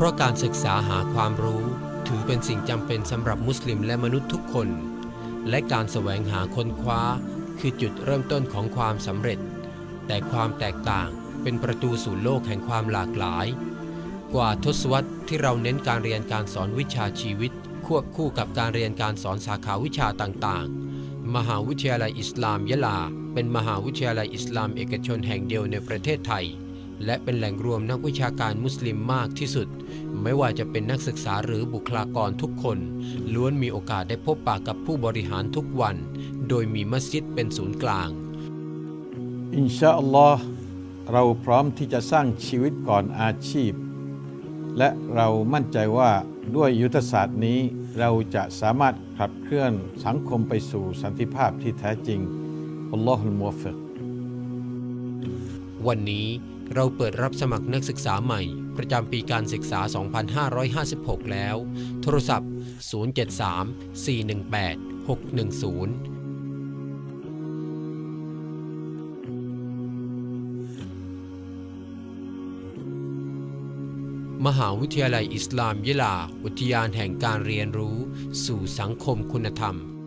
เพราะการศึกษาหาความรู้ถือเป็นสิ่งจำเป็นสำหรับมุสลิมและมนุษย์ทุกคน และการแสวงหาค้นคว้า คือจุดเริ่มต้นของความสำเร็จ แต่ความแตกต่างเป็นประตูสู่โลกแห่งความหลากหลาย กว่าทศวรรษที่เราเน้นการเรียนการสอนวิชาชีวิต ควบคู่กับการเรียนการสอนสาขาวิชาต่างๆ มหาวิทยาลัยอิสลามยะลา เป็นมหาวิทยาลัยอิสลามเอกชนแห่งเดียวในประเทศไทย และเป็นแหล่งรวมนักวิชาการมุสลิมมากที่สุด ไม่ว่าจะเป็นนักศึกษาหรือบุคลากรทุกคน ล้วนมีโอกาสได้พบปะกับผู้บริหารทุกวัน โดยมีมัสยิดเป็นศูนย์กลาง อินชาอัลลอฮ์เราพร้อมที่จะสร้างชีวิตก่อนอาชีพ และเรามั่นใจว่าด้วยยุทธศาสตร์นี้เราจะสามารถขับเคลื่อนสังคมไปสู่สันติภาพที่แท้จริงอัลลอฮุลมุวฟิก วันนี้เราเปิดรับสมัครนักศึกษาใหม่ ประจำปีการศึกษา 2556 แล้ว โทรศัพท์ 073 418 610มหาวิทยาลัยอิสลามยะลา อุทยานแห่งการเรียนรู้ สู่สังคมคุณธรรม